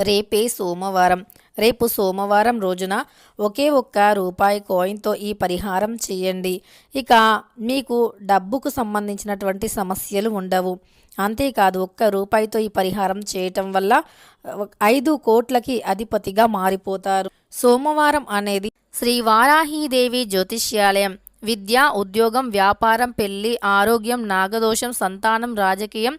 రేపే సోమవారం. రేపు సోమవారం రోజున ఒకే ఒక్క రూపాయి కాయిన్తో ఈ పరిహారం చేయండి. ఇక మీకు డబ్బుకు సంబంధించినటువంటి సమస్యలు ఉండవు. అంతేకాదు ఒక్క రూపాయితో ఈ పరిహారం చేయటం వల్ల ఐదు కోట్లకి అధిపతిగా మారిపోతారు. సోమవారం అనేది శ్రీ వారాహీదేవి జ్యోతిష్యాలయం. విద్య ఉద్యోగం వ్యాపారం పెళ్ళి ఆరోగ్యం నాగదోషం సంతానం రాజకీయం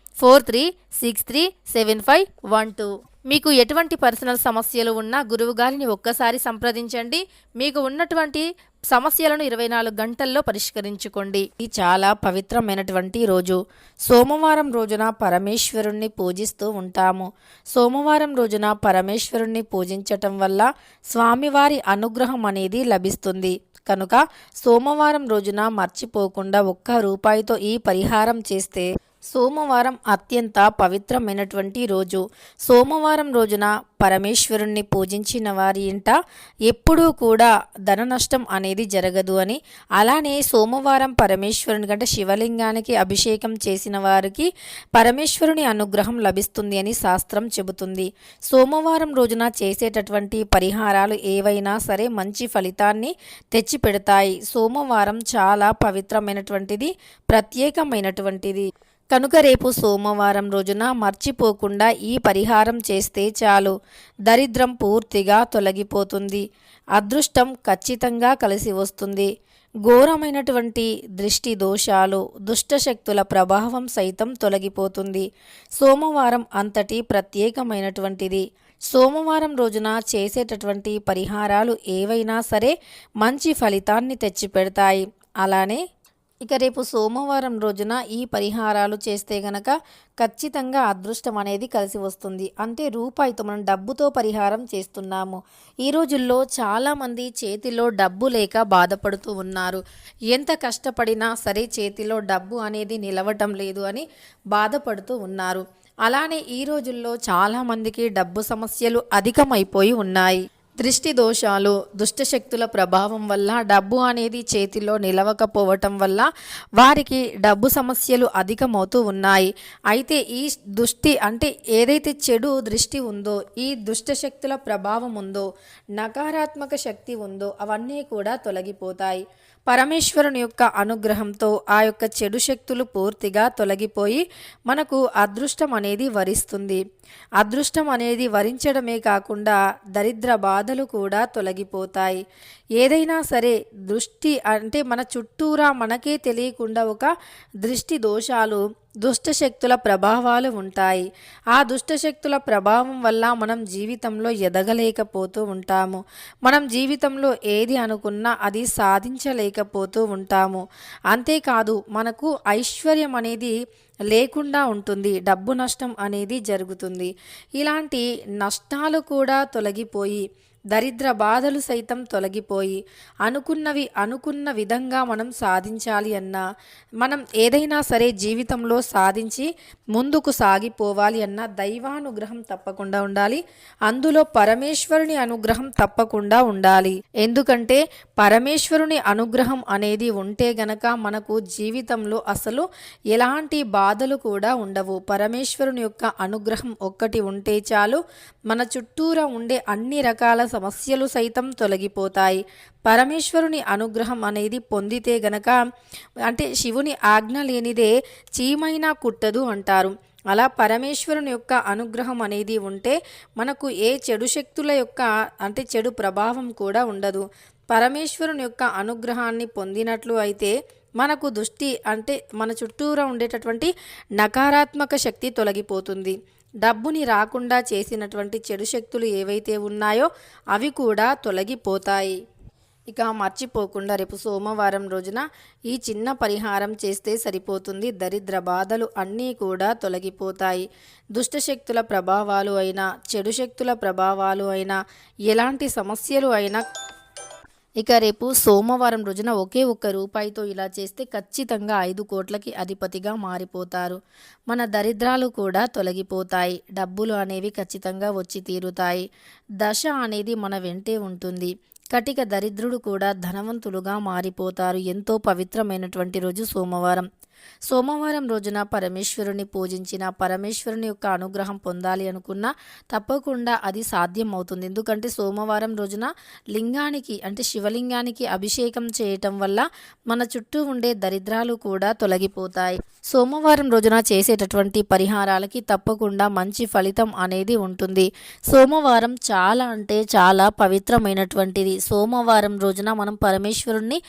four three six three seven five one two. మీకు ఎటువంటి పర్సనల్ సమస్యలు ఉన్నా గురువు గారిని ఒక్కసారి సంప్రదించండి. మీకు ఉన్నటువంటి సమస్యలను ఇరవై నాలుగు గంటల్లో పరిష్కరించుకోండి. ఇది చాలా పవిత్రమైనటువంటి రోజు. సోమవారం రోజున పరమేశ్వరుణ్ణి పూజిస్తూ ఉంటాము. సోమవారం రోజున పరమేశ్వరుణ్ణి పూజించటం వల్ల స్వామివారి అనుగ్రహం అనేది లభిస్తుంది. కనుక సోమవారం రోజున మర్చిపోకుండా ఒక్క రూపాయితో ఈ పరిహారం చేస్తే సోమవారం అత్యంత పవిత్రమైనటువంటి రోజు. సోమవారం రోజున పరమేశ్వరుణ్ణి పూజించిన వారి ఇంట ఎప్పుడూ కూడా ధన నష్టం అనేది జరగదు అని అలానే సోమవారం పరమేశ్వరుని కంటే శివలింగానికి అభిషేకం చేసిన వారికి పరమేశ్వరుని అనుగ్రహం లభిస్తుంది అని శాస్త్రం చెబుతుంది. సోమవారం రోజున చేసేటటువంటి పరిహారాలు ఏవైనా సరే మంచి ఫలితాన్ని తెచ్చిపెడతాయి. సోమవారం చాలా పవిత్రమైనటువంటిది ప్రత్యేకమైనటువంటిది. కనుక రేపు సోమవారం రోజున మర్చిపోకుండా ఈ పరిహారం చేస్తే చాలు. దరిద్రం పూర్తిగా తొలగిపోతుంది. అదృష్టం ఖచ్చితంగా కలిసి వస్తుంది. ఘోరమైనటువంటి దృష్టి దోషాలు దుష్టశక్తుల ప్రభావం సైతం తొలగిపోతుంది. సోమవారం అంతటి ప్రత్యేకమైనటువంటిది. సోమవారం రోజున చేసేటటువంటి పరిహారాలు ఏవైనా సరే మంచి ఫలితాన్ని తెచ్చిపెడతాయి. అలానే ఇక రేపు సోమవారం రోజున ఈ పరిహారాలు చేస్తే గనక ఖచ్చితంగా అదృష్టం అనేది కలిసి వస్తుంది. అంటే రూపాయితో మనం డబ్బుతో పరిహారం చేస్తున్నాము. ఈ రోజుల్లో చాలామంది చేతిలో డబ్బు లేక బాధపడుతూ ఉన్నారు. ఎంత కష్టపడినా సరే చేతిలో డబ్బు అనేది నిలవటం లేదు అని బాధపడుతూ ఉన్నారు. అలానే ఈ రోజుల్లో చాలామందికి డబ్బు సమస్యలు అధికమైపోయి ఉన్నాయి. దృష్టి దోషాలు దుష్టశక్తుల ప్రభావం వల్ల డబ్బు అనేది చేతిలో నిలవకపోవటం వల్ల వారికి డబ్బు సమస్యలు అధికమవుతూ ఉన్నాయి. అయితే ఈ దృష్టి అంటే ఏదైతే చెడు దృష్టి ఉందో ఈ దుష్టశక్తుల ప్రభావం ఉందో నకారాత్మక శక్తి ఉందో అవన్నీ కూడా తొలగిపోతాయి. పరమేశ్వరుని యొక్క అనుగ్రహంతో ఆ యొక్క చెడు శక్తులు పూర్తిగా తొలగిపోయి మనకు అదృష్టం అనేది వరిస్తుంది. అదృష్టం అనేది వరించడమే కాకుండా దరిద్ర బాధలు కూడా తొలగిపోతాయి. ఏదైనా సరే దృష్టి అంటే మన చుట్టూరా మనకే తెలియకుండా ఒక దృష్టి దోషాలు దుష్టశక్తుల ప్రభావాలు ఉంటాయి. ఆ దుష్టశక్తుల ప్రభావం వల్ల మనం జీవితంలో ఎదగలేకపోతూ ఉంటాము. మనం జీవితంలో ఏది అనుకున్నా అది సాధించలేకపోతూ ఉంటాము. అంతేకాదు మనకు ఐశ్వర్యం అనేది లేకుండా ఉంటుంది. డబ్బు నష్టం అనేది జరుగుతుంది. ఇలాంటి నష్టాలు కూడా తొలగిపోయి దరిద్ర బాధలు సైతం తొలగిపోయి అనుకున్నవి అనుకున్న విధంగా మనం సాధించాలి అన్నా మనం ఏదైనా సరే జీవితంలో సాధించి ముందుకు సాగిపోవాలి అన్న దైవానుగ్రహం తప్పకుండా ఉండాలి. అందులో పరమేశ్వరుని అనుగ్రహం తప్పకుండా ఉండాలి. ఎందుకంటే పరమేశ్వరుని అనుగ్రహం అనేది ఉంటే గనక మనకు జీవితంలో అసలు ఎలాంటి బాధలు కూడా ఉండవు. పరమేశ్వరుని యొక్క అనుగ్రహం ఒక్కటి ఉంటే చాలు మన చుట్టూరా ఉండే అన్ని రకాల సమస్యలు సైతం తొలగిపోతాయి. పరమేశ్వరుని అనుగ్రహం అనేది పొందితే గనక అంటే శివుని ఆజ్ఞ లేనిదే చీమైనా కుట్టదు అంటారు. అలా పరమేశ్వరుని యొక్క అనుగ్రహం అనేది ఉంటే మనకు ఏ చెడు శక్తుల యొక్క అంటే చెడు ప్రభావం కూడా ఉండదు. పరమేశ్వరుని యొక్క అనుగ్రహాన్ని పొందినట్లు అయితే మనకు దృష్టి అంటే మన చుట్టూరా ఉండేటటువంటి నకారాత్మక శక్తి తొలగిపోతుంది. డబ్బుని రాకుండా చేసినటువంటి చెడు శక్తులు ఏవైతే ఉన్నాయో అవి కూడా తొలగిపోతాయి. ఇక మర్చిపోకుండా రేపు సోమవారం రోజున ఈ చిన్న పరిహారం చేస్తే సరిపోతుంది. దరిద్ర బాధలు అన్నీ కూడా తొలగిపోతాయి. దుష్టశక్తుల ప్రభావాలు అయినా చెడు శక్తుల ప్రభావాలు అయినా ఎలాంటి సమస్యలు అయినా ఇక రేపు సోమవారం రోజున ఒకే ఒక్క రూపాయితో ఇలా చేస్తే ఖచ్చితంగా ఐదు కోట్లకి అధిపతిగా మారిపోతారు. మన దరిద్రాలు కూడా తొలగిపోతాయి. డబ్బులు అనేవి ఖచ్చితంగా వచ్చి తీరుతాయి. దశ అనేది మన వెంటే ఉంటుంది. కటిక దరిద్రుడు కూడా ధనవంతులుగా మారిపోతారు. ఎంతో పవిత్రమైనటువంటి రోజు సోమవారం. సోమవారం రోజున పరమేశ్వరుని పూజించిన పరమేశ్వరుని యొక్క అనుగ్రహం పొందాలి అనుకున్నా తప్పకుండా అది సాధ్యం అవుతుంది ఎందుకంటే సోమవారం రోజున లింగానికి అంటే శివలింగానికి అభిషేకం చేయటం వల్ల మన చుట్టూ ఉండే దరిద్రాలు కూడా తొలగిపోతాయి. సోమవారం రోజున చేసేటటువంటి పరిహారాలకి తప్పకుండా మంచి ఫలితం అనేది ఉంటుంది. సోమవారం చాలా అంటే చాలా పవిత్రమైనటువంటిది. సోమవారం రోజున మనం పరమేశ్వరుణ్ణి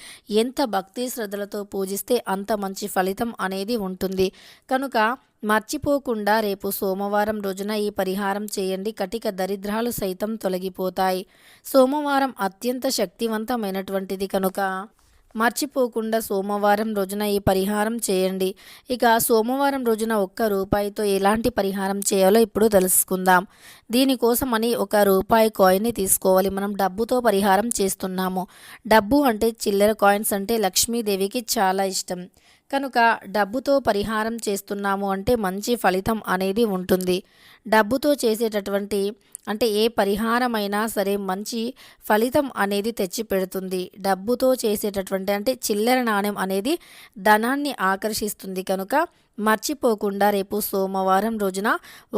ఎంత భక్తి శ్రద్ధలతో పూజిస్తే అంత మంచి ఫలితం అనేది ఉంటుంది. కనుక మర్చిపోకుండా రేపు సోమవారం రోజున ఈ పరిహారం చేయండి. కటిక దరిద్రాలు సైతం తొలగిపోతాయి. సోమవారం అత్యంత శక్తివంతమైనటువంటిది కనుక మర్చిపోకుండా సోమవారం రోజున ఈ పరిహారం చేయండి. ఇక సోమవారం రోజున ఒక్క రూపాయితో ఎలాంటి పరిహారం చేయాలో ఇప్పుడు తెలుసుకుందాం. దీనికోసమని ఒక రూపాయి కాయిన్ని తీసుకోవాలి. మనం డబ్బుతో పరిహారం చేస్తున్నాము. డబ్బు అంటే చిల్లర కాయిన్స్ అంటే లక్ష్మీదేవికి చాలా ఇష్టం. కనుక డబ్బుతో పరిహారం చేస్తున్నాము అంటే మంచి ఫలితం అనేది ఉంటుంది. డబ్బుతో చేసేటటువంటి అంటే ఏ పరిహారమైనా సరే మంచి ఫలితం అనేది తెచ్చిపెడుతుంది. డబ్బుతో చేసేటటువంటి అంటే చిల్లర నాణ్యం అనేది ధనాన్ని ఆకర్షిస్తుంది కనుక మర్చిపోకుండా రేపు సోమవారం రోజున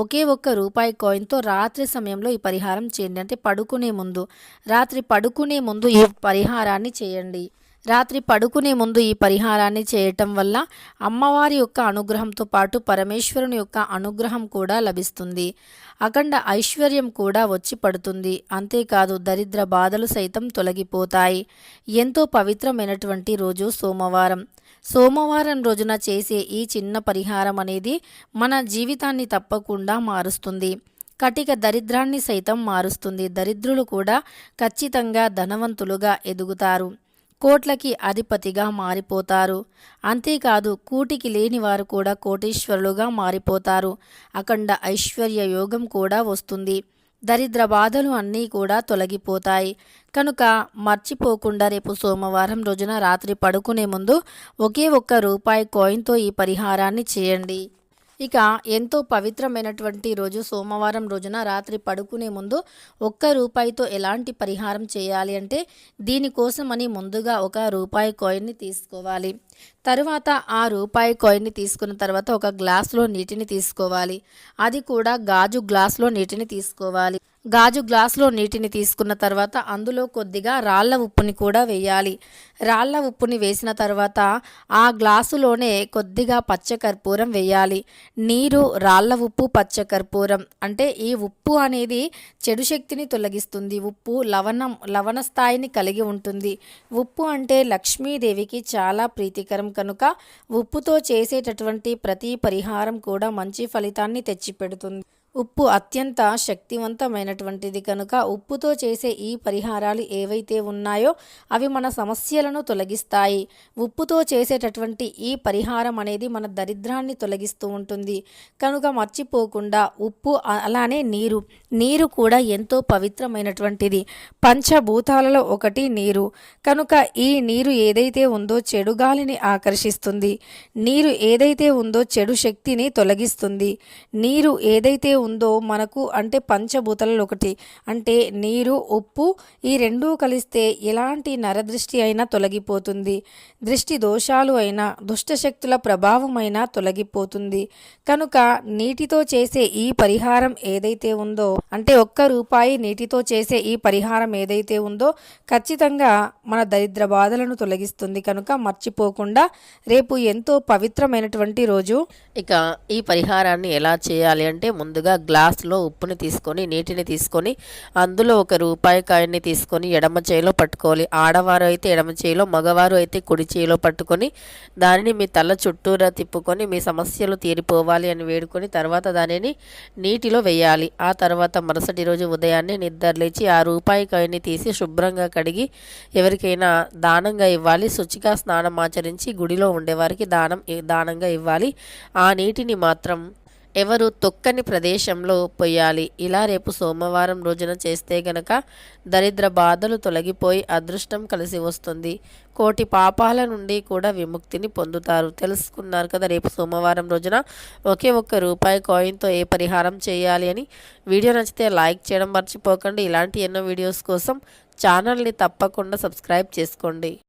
ఒకే ఒక్క రూపాయి కాయిన్తో రాత్రి సమయంలో ఈ పరిహారం చేయండి. అంటే పడుకునే ముందు రాత్రి పడుకునే ముందు ఈ పరిహారాన్ని చేయండి. రాత్రి పడుకునే ముందు ఈ పరిహారాన్ని చేయటం వల్ల అమ్మవారి యొక్క అనుగ్రహంతో పాటు పరమేశ్వరుని యొక్క అనుగ్రహం కూడా లభిస్తుంది. అఖండ ఐశ్వర్యం కూడా వచ్చి పడుతుంది. అంతేకాదు దరిద్ర బాధలు సైతం తొలగిపోతాయి. ఎంతో పవిత్రమైనటువంటి రోజు సోమవారం. సోమవారం రోజున చేసే ఈ చిన్న పరిహారం అనేది మన జీవితాన్ని తప్పకుండా మారుస్తుంది. కటిక దరిద్రాన్ని సైతం మారుస్తుంది. దరిద్రులు కూడా ఖచ్చితంగా ధనవంతులుగా ఎదుగుతారు. కోట్లకి అధిపతిగా మారిపోతారు. అంతేకాదు కూటికి లేని వారు కూడా కోటీశ్వరులుగా మారిపోతారు. అఖండ ఐశ్వర్య యోగం కూడా వస్తుంది. దరిద్ర బాధలు అన్నీ కూడా తొలగిపోతాయి. కనుక మర్చిపోకుండా రేపు సోమవారం రోజున రాత్రి పడుకునే ముందు ఒకే ఒక్క రూపాయి కాయిన్తో ఈ పరిహారాన్ని చేయండి. ఇక ఎంతో పవిత్రమైనటువంటి రోజు సోమవారం రోజున రాత్రి పడుకునే ముందు ఒక్క రూపాయితో ఎలాంటి పరిహారం చేయాలి అంటే దీనికోసమని ముందుగా ఒక రూపాయి కాయిన్ని తీసుకోవాలి. తరువాత ఆ రూపాయి కాయిన్ని తీసుకున్న తర్వాత ఒక గ్లాసులో నీటిని తీసుకోవాలి. అది కూడా గాజు గ్లాసులో నీటిని తీసుకోవాలి. గాజు గ్లాసులో నీటిని తీసుకున్న తర్వాత అందులో కొద్దిగా రాళ్ళ ఉప్పుని కూడా వేయాలి. రాళ్ళ ఉప్పుని వేసిన తర్వాత ఆ గ్లాసులోనే కొద్దిగా పచ్చకర్పూరం వేయాలి. నీరు రాళ్ళ ఉప్పు పచ్చకర్పూరం అంటే ఈ ఉప్పు అనేది చెడు శక్తిని తొలగిస్తుంది. ఉప్పు లవణం లవణ స్థాయిని కలిగి ఉంటుంది. ఉప్పు అంటే లక్ష్మీదేవికి చాలా ప్రీతికరం కనుక ఉప్పుతో చేసేటటువంటి ప్రతి పరిహారం కూడా మంచి ఫలితాన్ని తెచ్చిపెడుతుంది. ఉప్పు అత్యంత శక్తివంతమైనటువంటిది కనుక ఉప్పుతో చేసే ఈ పరిహారాలు ఏవైతే ఉన్నాయో అవి మన సమస్యలను తొలగిస్తాయి. ఉప్పుతో చేసేటటువంటి ఈ పరిహారం అనేది మన దరిద్రాన్ని తొలగిస్తూ ఉంటుంది. కనుక మర్చిపోకుండా ఉప్పు అలానే నీరు. నీరు కూడా ఎంతో పవిత్రమైనటువంటిది. పంచభూతాలలో ఒకటి నీరు. కనుక ఈ నీరు ఏదైతే ఉందో చెడు గాలిని ఆకర్షిస్తుంది. నీరు ఏదైతే ఉందో చెడు శక్తిని తొలగిస్తుంది. నీరు ఏదైతే ఉందో మనకు అంటే పంచభూతలలో ఒకటి. అంటే నీరు ఉప్పు ఈ రెండూ కలిస్తే ఎలాంటి నరదృష్టి అయినా తొలగిపోతుంది. దృష్టి దోషాలు అయినా దుష్టశక్తుల ప్రభావం అయినా తొలగిపోతుంది. కనుక నీటితో చేసే ఈ పరిహారం ఏదైతే ఉందో అంటే ఒక్క రూపాయి నీటితో చేసే ఈ పరిహారం ఏదైతే ఉందో ఖచ్చితంగా మన దరిద్ర బాధలను తొలగిస్తుంది. కనుక మర్చిపోకుండా రేపు ఎంతో పవిత్రమైనటువంటి రోజు ఇక ఈ పరిహారాన్ని ఎలా చేయాలి అంటే ముందుగా ముందుగా గ్లాస్లో ఉప్పుని తీసుకొని నీటిని తీసుకొని అందులో ఒక రూపాయి కాయన్ని తీసుకొని ఎడమ చేయిలో పట్టుకోవాలి. ఆడవారు అయితే ఎడమ చేయిలో మగవారు అయితే కుడి చేయిలో పట్టుకొని దానిని మీ తల చుట్టూరా తిప్పుకొని మీ సమస్యలు తీరిపోవాలి అని వేడుకొని తర్వాత దానిని నీటిలో వేయాలి. ఆ తర్వాత మరుసటి రోజు ఉదయాన్నే నిద్రలేచి ఆ రూపాయి కాయని తీసి శుభ్రంగా కడిగి ఎవరికైనా దానంగా ఇవ్వాలి. శుచిగా స్నానం ఆచరించి గుడిలో ఉండేవారికి దానం దానంగా ఇవ్వాలి. ఆ నీటిని మాత్రం ఎవరు తొక్కని ప్రదేశంలో పొయ్యాలి. ఇలా రేపు సోమవారం రోజున చేస్తే గనక దరిద్ర బాధలు తొలగిపోయి అదృష్టం కలిసి వస్తుంది. కోటి పాపాల నుండి కూడా విముక్తిని పొందుతారు. తెలుసుకున్నారు కదా రేపు సోమవారం రోజున ఒకే ఒక్క రూపాయి కాయిన్తో ఏ పరిహారం చేయాలి అని. వీడియో నచ్చితే లైక్ చేయడం మర్చిపోకండి. ఇలాంటి ఎన్నో వీడియోస్ కోసం ఛానల్ని తప్పకుండా సబ్స్క్రైబ్ చేసుకోండి.